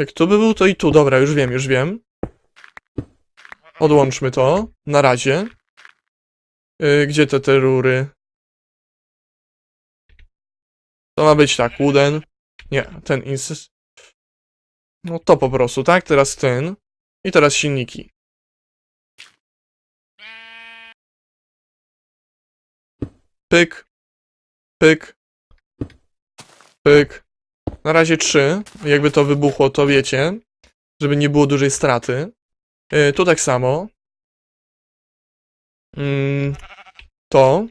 Jak tu by był, to i tu. Dobra, już wiem, już wiem. Odłączmy to. Na razie. Yy, gdzie te te rury? To ma być tak, wooden. Nie, ten insys. No to po prostu, tak? Teraz ten. I teraz silniki. Pyk. Pyk. Pyk. Na razie trzy. Jakby to wybuchło, to wiecie. Żeby nie było dużej straty. Yy, tu tak samo. Mm, to.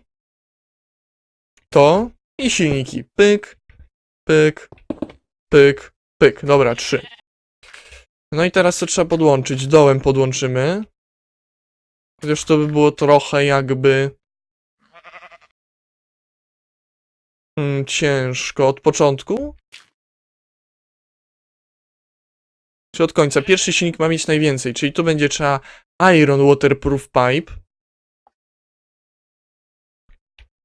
To. I silniki. Pyk. Pyk. Pyk. Pyk. Dobra, trzy. No i teraz to trzeba podłączyć. Dołem podłączymy. Chociaż to by było trochę jakby... Mm, ciężko. Od początku? Czy od końca? Pierwszy silnik ma mieć najwięcej, czyli tu będzie trzeba Iron Waterproof Pipe.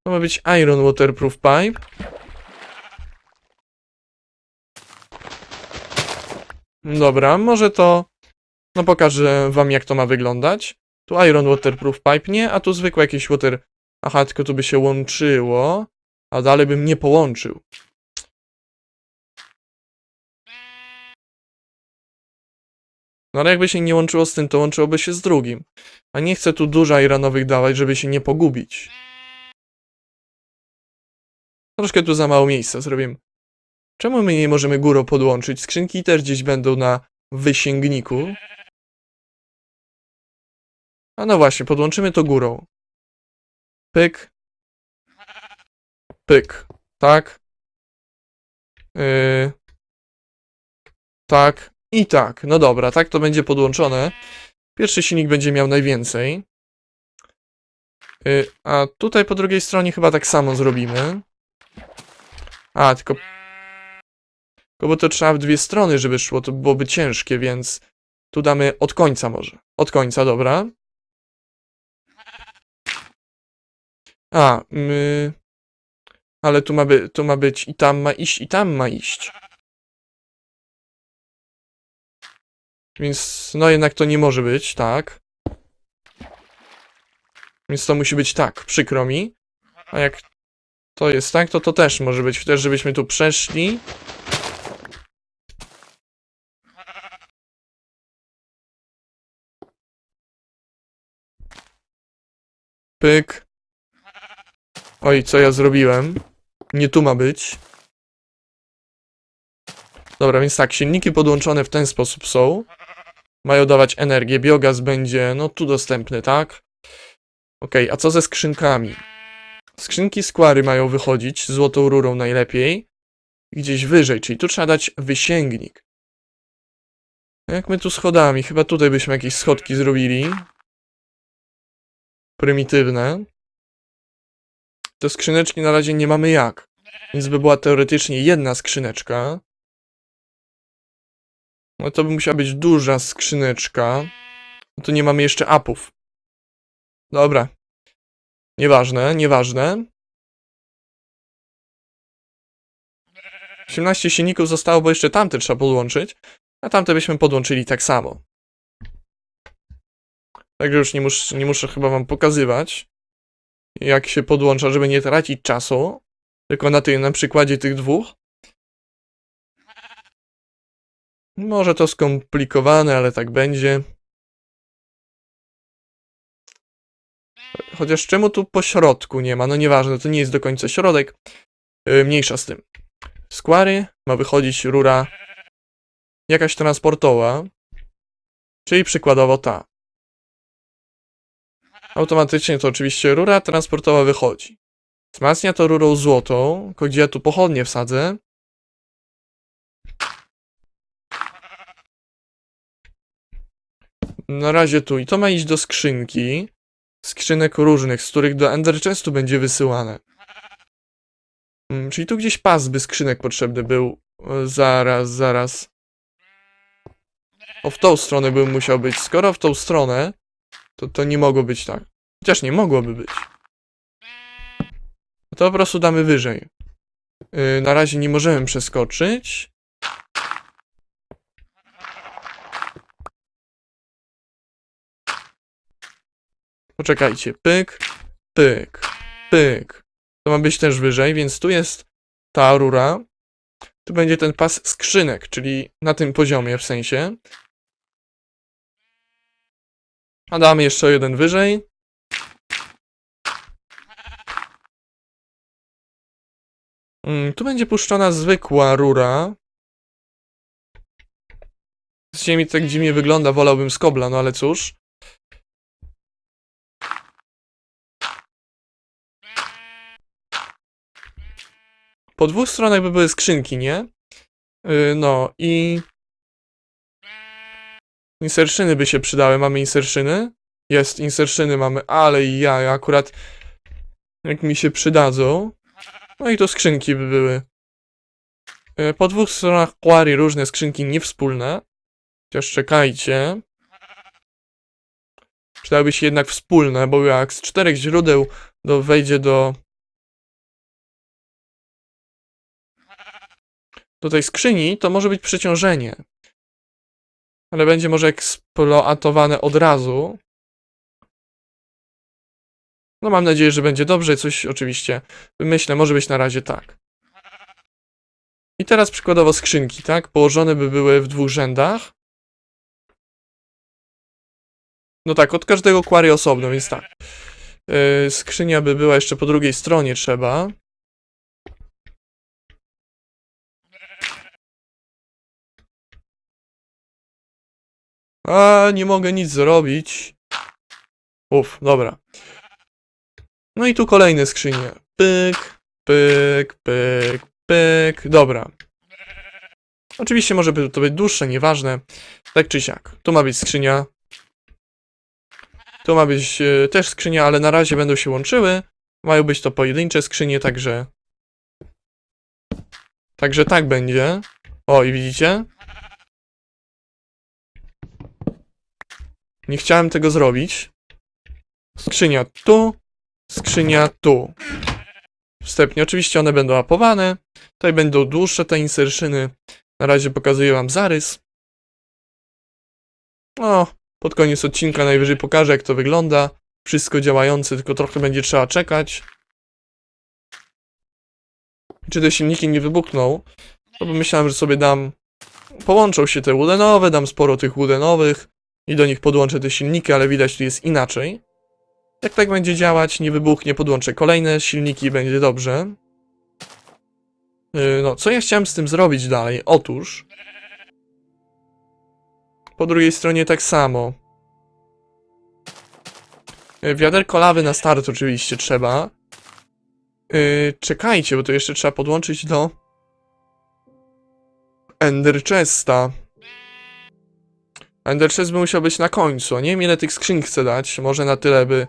To ma być Iron Waterproof Pipe. Dobra, może to... No pokażę wam jak to ma wyglądać. Tu Iron Waterproof Pipe nie, a tu zwykłe jakieś water... Aha, tylko tu by się łączyło, a dalej bym nie połączył. No ale jakby się nie łączyło z tym, to łączyłoby się z drugim. A nie chcę tu dużo iranowych dawać, żeby się nie pogubić. Troszkę tu za mało miejsca zrobiłem. Czemu my nie możemy górą podłączyć? Skrzynki też gdzieś będą na wysięgniku. A no właśnie, podłączymy to górą. Pyk. Pyk. Tak. Yy. Tak. I tak. No dobra, tak to będzie podłączone. Pierwszy silnik będzie miał najwięcej. Yy, a tutaj po drugiej stronie chyba tak samo zrobimy. A, tylko... Tylko bo to trzeba w dwie strony, żeby szło, to byłoby ciężkie, więc... Tu damy od końca może. Od końca, dobra. A, my... Ale tu ma, by, tu ma być i tam ma iść, i tam ma iść. Więc, no jednak to nie może być, tak. Więc to musi być tak, przykro mi. A jak to jest tak, to to też może być. Też żebyśmy tu przeszli. Pyk. Oj, co ja zrobiłem? Nie tu ma być. Dobra, więc tak, silniki podłączone w ten sposób są. Mają dawać energię. Biogaz będzie, no tu dostępny, tak? Ok, a co ze skrzynkami? Skrzynki skwary mają wychodzić złotą rurą najlepiej. Gdzieś wyżej, czyli tu trzeba dać wysięgnik. Jak my tu schodami? Chyba tutaj byśmy jakieś schodki zrobili. Prymitywne. Te skrzyneczki na razie nie mamy jak. Więc by była teoretycznie jedna skrzyneczka. No to by musiała być duża skrzyneczka. No to nie mamy jeszcze apów. Dobra. Nieważne, nieważne. 18 silników zostało, bo jeszcze tamte trzeba podłączyć. A tamte byśmy podłączyli tak samo. Także już nie, mus, nie muszę chyba wam pokazywać, jak się podłącza, żeby nie tracić czasu. Tylko na, tej, na przykładzie tych dwóch. Może to skomplikowane, ale tak będzie. Chociaż czemu tu po środku nie ma? No nieważne, to nie jest do końca środek. Yy, mniejsza z tym. Skwary ma wychodzić rura jakaś transportowa, czyli przykładowo ta. Automatycznie to oczywiście rura transportowa wychodzi. Wzmacnia to rurą złotą, tylko gdzie ja tu pochodnie wsadzę. Na razie tu. I to ma iść do skrzynki. Skrzynek różnych, z których do Ender Chestu będzie wysyłane. Mm, czyli tu gdzieś pas by skrzynek potrzebny był. E, Zaraz, zaraz. O, w tą stronę bym musiał być. Skoro w tą stronę, to to nie mogło być tak. Chociaż nie mogłoby być. To po prostu damy wyżej. Yy, na razie nie możemy przeskoczyć. Poczekajcie, pyk, pyk, pyk. To ma być też wyżej, więc tu jest ta rura. Tu będzie ten pas skrzynek, czyli na tym poziomie w sensie. A damy jeszcze jeden wyżej. Mm, Tu będzie puszczona zwykła rura. Z ziemi tak dziwnie wygląda, wolałbym skobla, no ale cóż. Po dwóch stronach by były skrzynki, nie? Yy, no i... Inserszyny by się przydały. Mamy inserszyny? Jest, inserszyny mamy, ale ja, ja akurat... Jak mi się przydadzą... No i to skrzynki by były. Yy, Po dwóch stronach quarry różne skrzynki niewspólne. Chociaż czekajcie. Przydałyby się jednak wspólne, bo jak z czterech źródeł do, wejdzie do do tej skrzyni, to może być przeciążenie. Ale będzie może eksploatowane od razu. No mam nadzieję, że będzie dobrze. Coś oczywiście wymyślę. Może być na razie tak. I teraz przykładowo skrzynki, tak? Położone by były w dwóch rzędach. No tak, od każdego quarry osobno, więc tak. Yy, skrzynia by była jeszcze po drugiej stronie trzeba. A, nie mogę nic zrobić. Uf, dobra. No i tu kolejne skrzynie. Pyk, pyk, pyk, pyk. Dobra. Oczywiście może to być dłuższe, nieważne. Tak czy siak. Tu ma być skrzynia. Tu ma być e, też skrzynia, ale na razie będą się łączyły. Mają być to pojedyncze skrzynie, także... Także tak będzie. O, i widzicie? Nie chciałem tego zrobić. Skrzynia tu, skrzynia tu. Wstępnie oczywiście one będą apowane. Tutaj będą dłuższe te inserszyny. Na razie pokazuję wam zarys. No, pod koniec odcinka najwyżej pokażę jak to wygląda. Wszystko działające, tylko trochę będzie trzeba czekać. Czy te silniki nie wybuchną? No bo myślałem, że sobie dam... Połączą się te woodenowe, dam sporo tych woodenowych i do nich podłączę te silniki, ale widać tu jest inaczej. Jak tak będzie działać, nie wybuchnie, podłączę kolejne silniki, będzie dobrze. Yy, No, co ja chciałem z tym zrobić dalej? Otóż... Po drugiej stronie tak samo. Yy, Wiaderko lawy na start oczywiście trzeba. Yy, czekajcie, bo to jeszcze trzeba podłączyć do... Ender Chesta. Ender Chest by musiał być na końcu. Nie wiem ile tych skrzyń chcę dać. Może na tyle by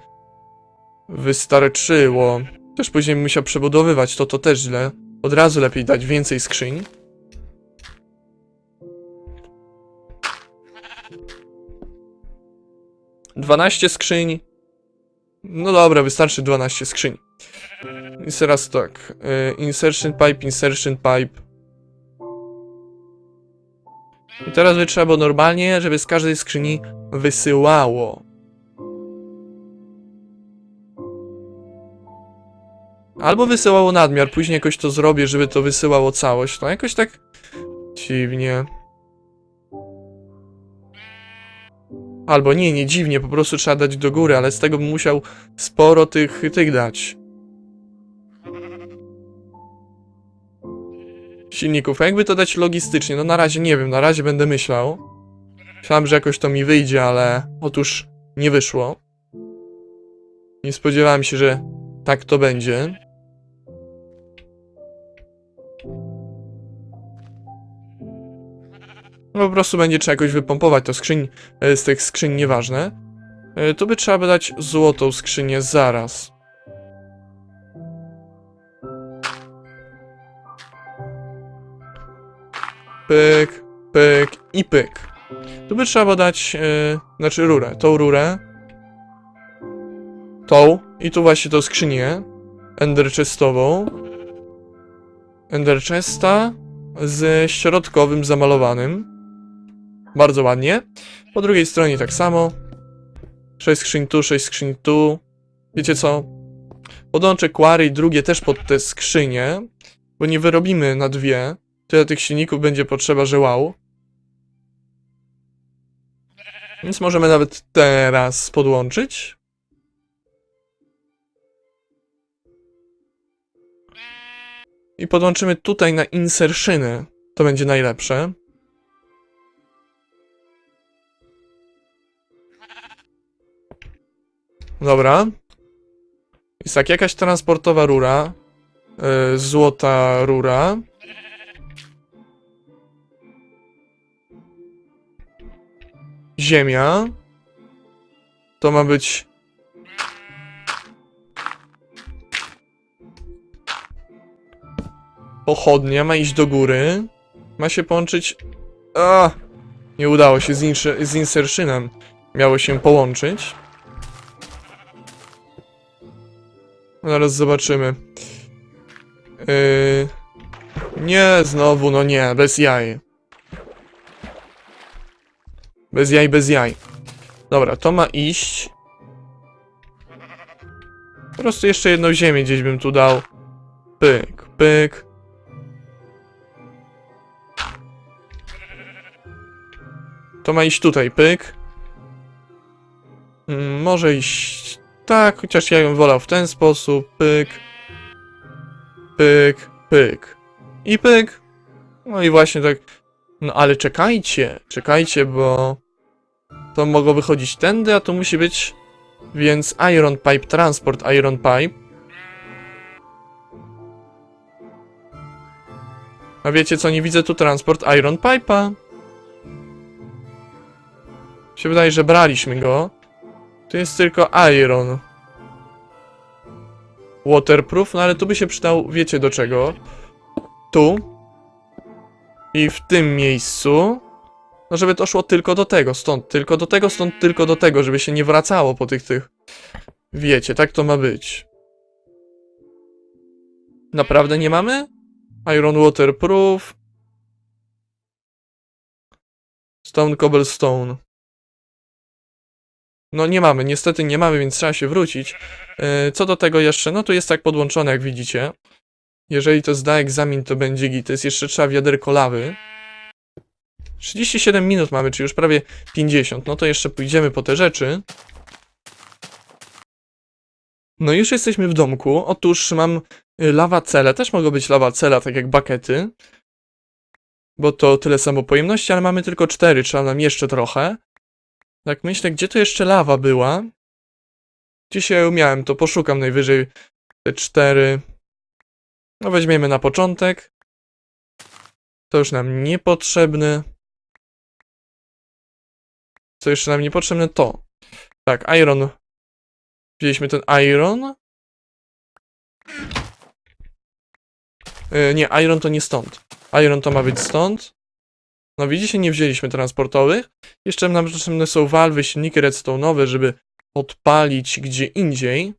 wystarczyło. Też później bym musiał przebudowywać, to to też źle. Od razu lepiej dać więcej skrzyń. Dwanaście skrzyń. No dobra, wystarczy 12 skrzyń. I teraz tak. y, Insertion pipe, insertion pipe. I teraz by trzeba było normalnie, żeby z każdej skrzyni wysyłało. Albo wysyłało nadmiar, później jakoś to zrobię, żeby to wysyłało całość. No jakoś tak dziwnie. Albo nie, nie dziwnie, po prostu trzeba dać do góry, ale z tego bym musiał sporo tych, tych dać. Silników. A jakby to dać logistycznie? No na razie nie wiem, na razie będę myślał. Myślałem, że jakoś to mi wyjdzie, ale otóż nie wyszło. Nie spodziewałem się, że tak to będzie. No po prostu będzie trzeba jakoś wypompować to skrzyń, e, z tych skrzyń nieważne. E, Tu by trzeba by dać złotą skrzynię zaraz. Pyk, pyk i pyk. Tu by trzeba dać, e, znaczy rurę, tą rurę. Tą i tu właśnie tą skrzynię Ender chestową. Ender chesta z środkowym zamalowanym. Bardzo ładnie. Po drugiej stronie tak samo. 6 skrzyń tu, 6 skrzyń tu. Wiecie co? Podłączę Quarry drugie też pod te skrzynie, bo nie wyrobimy na dwie. Tyle tych silników będzie potrzeba, że wow. Więc możemy nawet teraz podłączyć. I podłączymy tutaj na insersyny. To będzie najlepsze. Dobra. Jest tak, jakaś transportowa rura. Yy, złota rura. Ziemia. To ma być. Pochodnia ma iść do góry. Ma się połączyć. A! Nie udało się z, inser- z insersynem. Miało się połączyć. Zaraz zobaczymy. Yy... Nie, znowu, no nie, bez jaj. Bez jaj, bez jaj. Dobra, to ma iść. Po prostu jeszcze jedną ziemię gdzieś bym tu dał. Pyk, pyk. To ma iść tutaj, pyk. Mm, może iść tak, chociaż ja ją wolał w ten sposób. Pyk. Pyk, pyk. I pyk. No i właśnie tak. No ale czekajcie, czekajcie, bo to mogło wychodzić tędy, a to musi być więc Iron Pipe Transport Iron Pipe. A wiecie co, nie widzę tu transport Iron Pipe'a. się wydaje, że braliśmy go. Tu jest tylko Iron. Waterproof, no ale tu by się przydał, wiecie do czego. Tu. I w tym miejscu. No żeby to szło tylko do tego, stąd tylko do tego, stąd tylko do tego, żeby się nie wracało po tych tych. Wiecie, tak to ma być. Naprawdę nie mamy? Iron Waterproof. Stone Cobblestone. No nie mamy, niestety nie mamy, więc trzeba się wrócić. Yy, Co do tego jeszcze, no to jest tak podłączone, jak widzicie. Jeżeli to zda egzamin, to będzie git. To jest jeszcze trzeba wiaderko lawy. 37 minut mamy, czy już prawie 50. No to jeszcze pójdziemy po te rzeczy. No już jesteśmy w domku. Otóż mam y, lawa cele. Też mogą być lawa cela, tak jak bakety. Bo to tyle samo pojemności, ale mamy tylko 4. Trzeba nam jeszcze trochę. Tak myślę, gdzie to jeszcze lawa była? Dzisiaj miałem, to poszukam najwyżej te 4. No weźmiemy na początek. To już nam niepotrzebne. Co jeszcze nam niepotrzebne? To. Tak, iron. Wzięliśmy ten iron. Yy, nie, iron to nie stąd. Iron to ma być stąd. No widzicie, nie wzięliśmy transportowych. Jeszcze nam potrzebne są walwy, silniki redstone'owe, żeby odpalić gdzie indziej.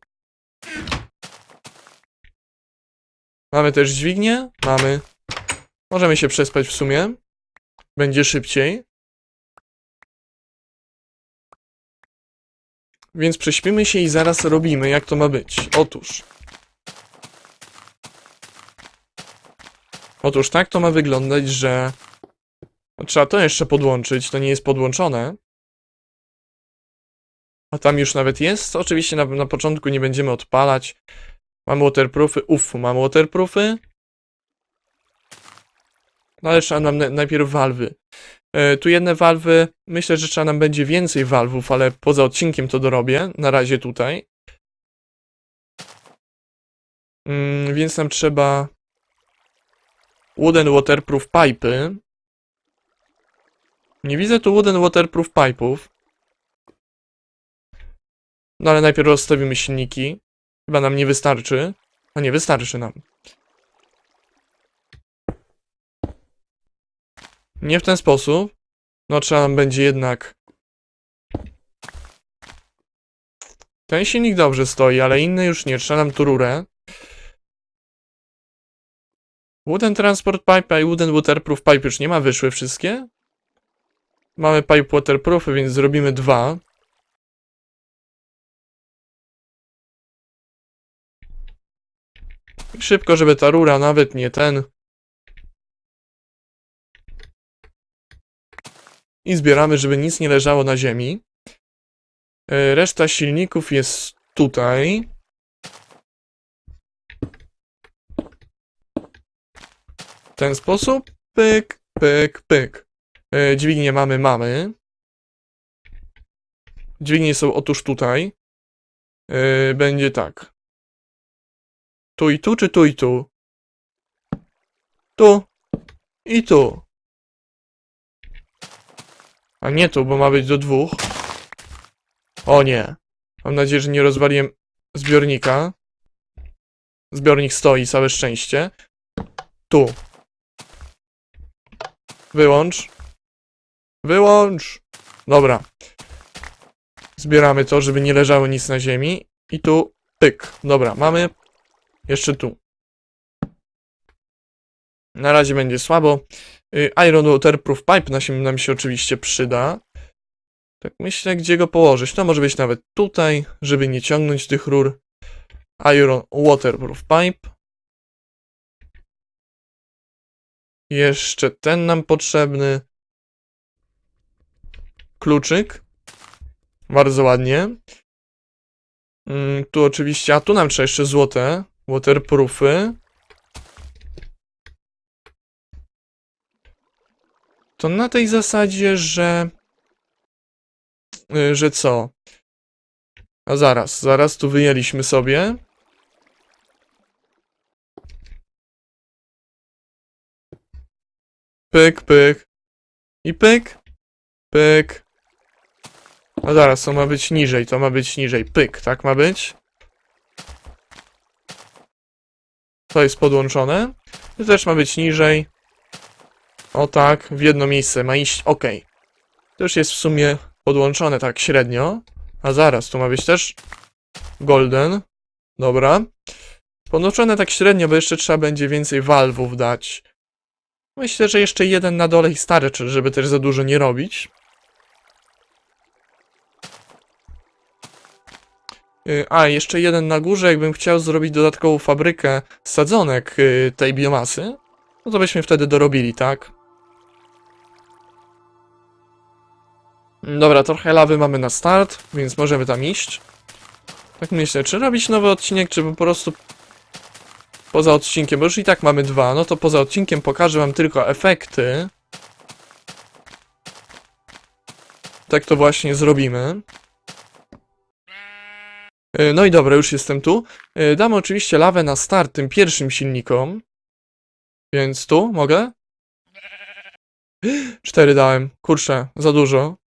Mamy też dźwignię? Mamy. Możemy się przespać w sumie. Będzie szybciej. Więc prześpimy się i zaraz robimy, jak to ma być. Otóż. Otóż tak to ma wyglądać, że no, trzeba to jeszcze podłączyć, to nie jest podłączone. A tam już nawet jest. Oczywiście na, na początku nie będziemy odpalać. Mamy waterproofy. Uff, mamy waterproofy. No ale trzeba nam na- najpierw walwy. E, tu jedne walwy. Myślę, że trzeba nam będzie więcej walwów, ale poza odcinkiem to dorobię. Na razie tutaj. Mm, więc nam trzeba wooden waterproof pipy. Nie widzę tu wooden waterproof pipe'ów. No ale najpierw rozstawimy silniki. Chyba nam nie wystarczy. A nie, wystarczy nam. Nie w ten sposób. No trzeba nam będzie jednak... Ten silnik dobrze stoi, ale inny już nie. Trzeba nam tu rurę. Wooden Transport Pipe i Wooden Waterproof Pipe już nie ma, wyszły wszystkie. Mamy pipe waterproofy, więc zrobimy dwa. Szybko, żeby ta rura, nawet nie ten, I zbieramy, żeby nic nie leżało na ziemi. E, Reszta silników jest tutaj. W ten sposób. Pyk, pyk, pyk. E, Dźwignie mamy, mamy. Dźwignie są otóż tutaj. E, Będzie tak. Tu i tu, czy tu i tu? Tu. I tu. A nie tu, bo ma być do dwóch. O nie. Mam nadzieję, że nie rozwaliłem zbiornika. Zbiornik stoi, całe szczęście. Tu. Wyłącz. Wyłącz. Dobra. Zbieramy to, żeby nie leżało nic na ziemi. I tu pyk. Dobra, mamy jeszcze tu. Na razie będzie słabo. Y, Iron Waterproof Pipe nam się, nam się oczywiście przyda. Tak myślę, gdzie go położyć. To może być nawet tutaj, żeby nie ciągnąć tych rur. Iron Waterproof Pipe. Jeszcze ten nam potrzebny. Kluczyk. Bardzo ładnie. Mm, tu oczywiście, a tu nam trzeba jeszcze złote. Waterproofy. To na tej zasadzie, że... y, Że co? A zaraz, zaraz tu wyjęliśmy sobie. Pyk, pyk. I pyk. Pyk. A zaraz, to ma być niżej, to ma być niżej. Pyk, tak ma być? To jest podłączone. To też ma być niżej. O tak, w jedno miejsce ma iść. Ok. To już jest w sumie podłączone tak średnio. A zaraz, tu ma być też golden. Dobra. Podłączone tak średnio, bo jeszcze trzeba będzie więcej walwów dać. Myślę, że jeszcze jeden na dole i starczy, żeby też za dużo nie robić. Y, A, jeszcze jeden na górze, jakbym chciał zrobić dodatkową fabrykę sadzonek y, tej biomasy, no to byśmy wtedy dorobili, tak? Dobra, trochę lawy mamy na start, więc możemy tam iść. Tak myślę, czy robić nowy odcinek, czy po prostu poza odcinkiem, bo już i tak mamy dwa, no to poza odcinkiem pokażę wam tylko efekty. Tak to właśnie zrobimy. E, No i dobra, już jestem tu. E, Damy oczywiście lawę na start tym pierwszym silnikom. Więc tu mogę? Cztery dałem. Kurczę, za dużo.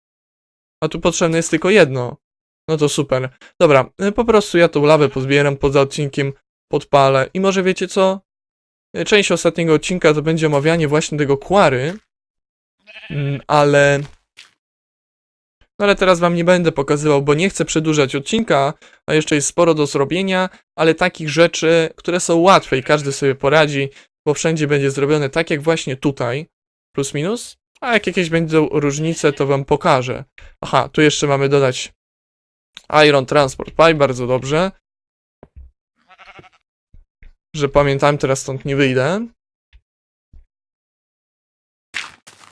A tu potrzebne jest tylko jedno. No to super. Dobra, e, po prostu ja tą lawę pozbieram poza odcinkiem, podpalę. I może wiecie co? E, Część ostatniego odcinka to będzie omawianie właśnie tego kwary. Mm, Ale... No ale teraz wam nie będę pokazywał, bo nie chcę przedłużać odcinka, a jeszcze jest sporo do zrobienia, ale takich rzeczy, które są łatwe i każdy sobie poradzi, bo wszędzie będzie zrobione tak jak właśnie tutaj, plus minus, a jak jakieś będą różnice, to wam pokażę. Aha, tu jeszcze mamy dodać Iron Transport Pipe, bardzo dobrze. Że pamiętam, teraz stąd nie wyjdę.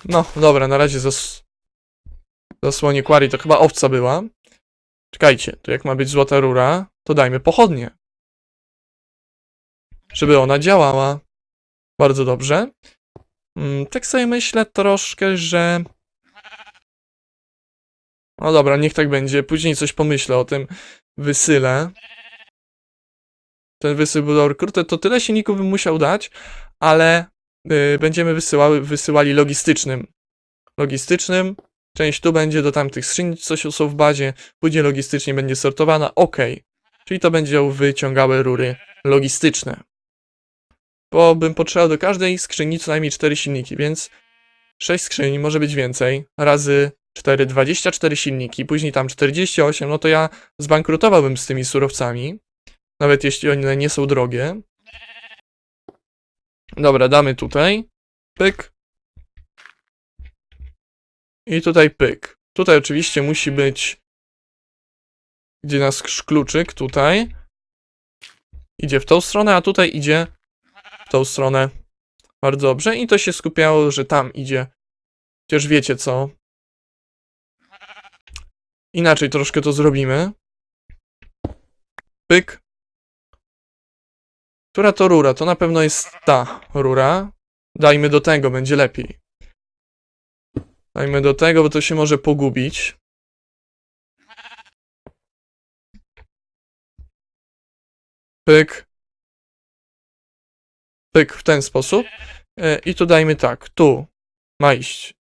No, dobra, na razie zas... zasłonię Quarry, to chyba owca była. Czekajcie, tu jak ma być złota rura, to dajmy pochodnie. Żeby ona działała. Bardzo dobrze. Mm, tak sobie myślę troszkę, że... No dobra, niech tak będzie. Później coś pomyślę o tym wysyle. Ten wysył był. Kurde, to tyle silników bym musiał dać, ale y, będziemy wysyłały, wysyłali logistycznym. Logistycznym. Część tu będzie do tamtych skrzyń, co się- są w bazie. Później logistycznie będzie sortowana. Ok. Czyli to będzie wyciągały rury logistyczne. Bo bym potrzebował do każdej skrzyni co najmniej 4 silniki, więc 6 skrzyni, może być więcej. Razy 4, 24 silniki, później tam 48, no to ja zbankrutowałbym z tymi surowcami. Nawet jeśli one nie są drogie. Dobra, damy tutaj. Pyk. I tutaj pyk. Tutaj oczywiście musi być gdzie nasz kluczyk, tutaj. Idzie w tą stronę, a tutaj idzie w tą stronę. Bardzo dobrze. I to się skupiało, że tam idzie. Chociaż wiecie co. Inaczej troszkę to zrobimy. Pyk. Która to rura? To na pewno jest ta rura. Dajmy do tego, będzie lepiej. Dajmy do tego, bo to się może pogubić. Pyk. Pyk w ten sposób. E, I tu dajmy tak. Tu ma iść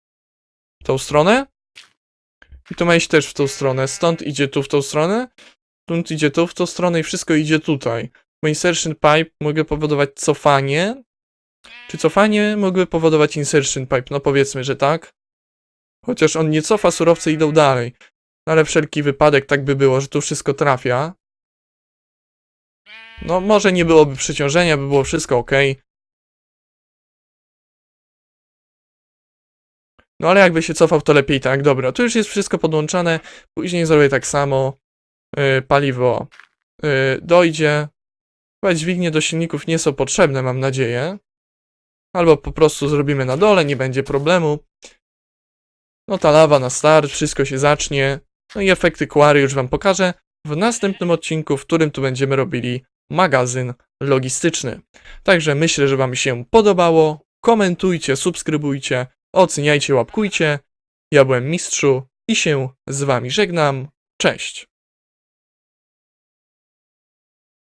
w tą stronę. I tu ma iść też w tą stronę. Stąd idzie tu w tą stronę. Stąd idzie tu w tą stronę i wszystko idzie tutaj. Bo insertion pipe mogę powodować cofanie. Czy cofanie mogły powodować insertion pipe? No powiedzmy, że tak. Chociaż on nie cofa, surowce idą dalej. No ale wszelki wypadek tak by było, że tu wszystko trafia. No może nie byłoby przeciążenia, by było wszystko ok. No ale jakby się cofał, to lepiej tak. Dobra, tu już jest wszystko podłączone. Później zrobię tak samo. Yy, paliwo yy, dojdzie. Chyba dźwignie do silników nie są potrzebne, mam nadzieję. Albo po prostu zrobimy na dole, nie będzie problemu. No ta lawa na start, wszystko się zacznie. No i efekty Quarry już wam pokażę w następnym odcinku, w którym tu będziemy robili magazyn logistyczny. Także myślę, że wam się podobało. Komentujcie, subskrybujcie, oceniajcie, łapkujcie. Ja byłem Mistrzu i się z wami żegnam. Cześć!